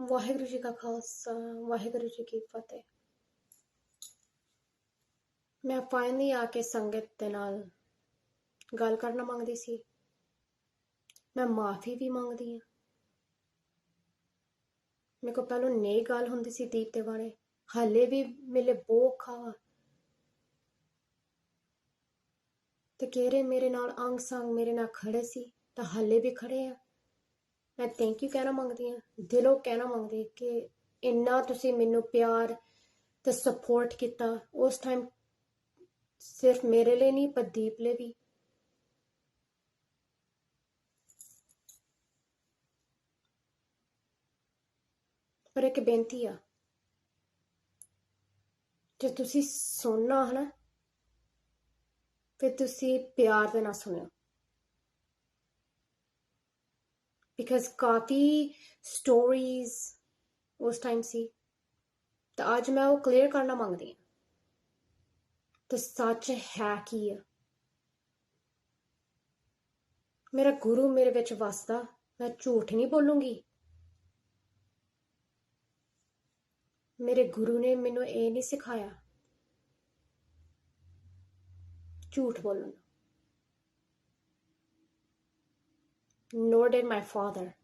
ਵਾਹਿਗੁਰੂ ਜੀ ਕਾ ਖਾਲਸਾ ਵਾਹਿਗੁਰੂ ਜੀ ਕੀ ਫਤਿਹ ਮੈਂ ਫਾਈਨਲੀ ਆ ਕੇ ਸੰਗਤ ਦੇ ਨਾਲ ਗੱਲ ਕਰਨਾ ਮੰਗਦੀ ਸੀ ਮੈਂ ਮਾਫੀ ਵੀ ਮੰਗਦੀ ਹਾਂ ਮੇਰੇ ਕੋਲ ਪਹਿਲਾਂ ਨਹੀਂ ਗੱਲ ਹੁੰਦੀ ਸੀ ਦੀਪ ਦੇ ਬਾਰੇ ਹਾਲੇ ਵੀ ਮੇਰੇ ਬਹੁਤ ਖਾਵਾ ਤੇ ਕਿਹੜੇ ਮੇਰੇ ਨਾਲ ਅੰਗ ਸੰਗ ਮੇਰੇ ਨਾਲ ਖੜੇ ਸੀ ਤਾਂ ਹਾਲੇ ਵੀ ਖੜੇ ਆ ਮੈਂ ਥੈਂਕ ਯੂ ਕਹਿਣਾ ਮੰਗਦੀ ਹਾਂ, ਦਿਲੋਂ ਕਹਿਣਾ ਮੰਗਦੀ ਕਿ ਇੰਨਾ ਤੁਸੀਂ ਮੈਨੂੰ ਪਿਆਰ ਤੇ ਸਪੋਰਟ ਕੀਤਾ। ਉਸ ਟਾਈਮ ਸਿਰਫ ਮੇਰੇ ਲਈ ਨਹੀਂ ਪਰ ਦੀਪ ਲਈ ਵੀ। ਪਰ ਇੱਕ ਬੇਨਤੀ ਆ, ਜੇ ਤੁਸੀਂ ਸੁਣਨਾ ਹੈ ਨਾ ਫਿਰ ਤੁਸੀਂ ਪਿਆਰ ਦੇ ਨਾਲ ਸੁਣਿਓ। ਬਿਕਾਜ਼ ਕਾਫੀ ਸਟੋਰੀਜ਼ ਉਸ ਟਾਈਮ ਸੀ। ਤਾਂ ਅੱਜ ਮੈਂ ਉਹ ਕਲੀਅਰ ਕਰਨਾ ਮੰਗਦੀ ਹਾਂ। ਤੇ ਸੱਚ ਹੈ ਕੀ ਆ? ਮੇਰਾ ਗੁਰੂ ਮੇਰੇ ਵਿੱਚ ਵਸਦਾ, ਮੈਂ ਝੂਠ ਨਹੀਂ ਬੋਲੂੰਗੀ। ਮੇਰੇ ਗੁਰੂ ਨੇ ਮੈਨੂੰ ਇਹ ਨਹੀਂ ਸਿਖਾਇਆ। ਝੂਠ ਬੋਲਣਾ। Nor did my father.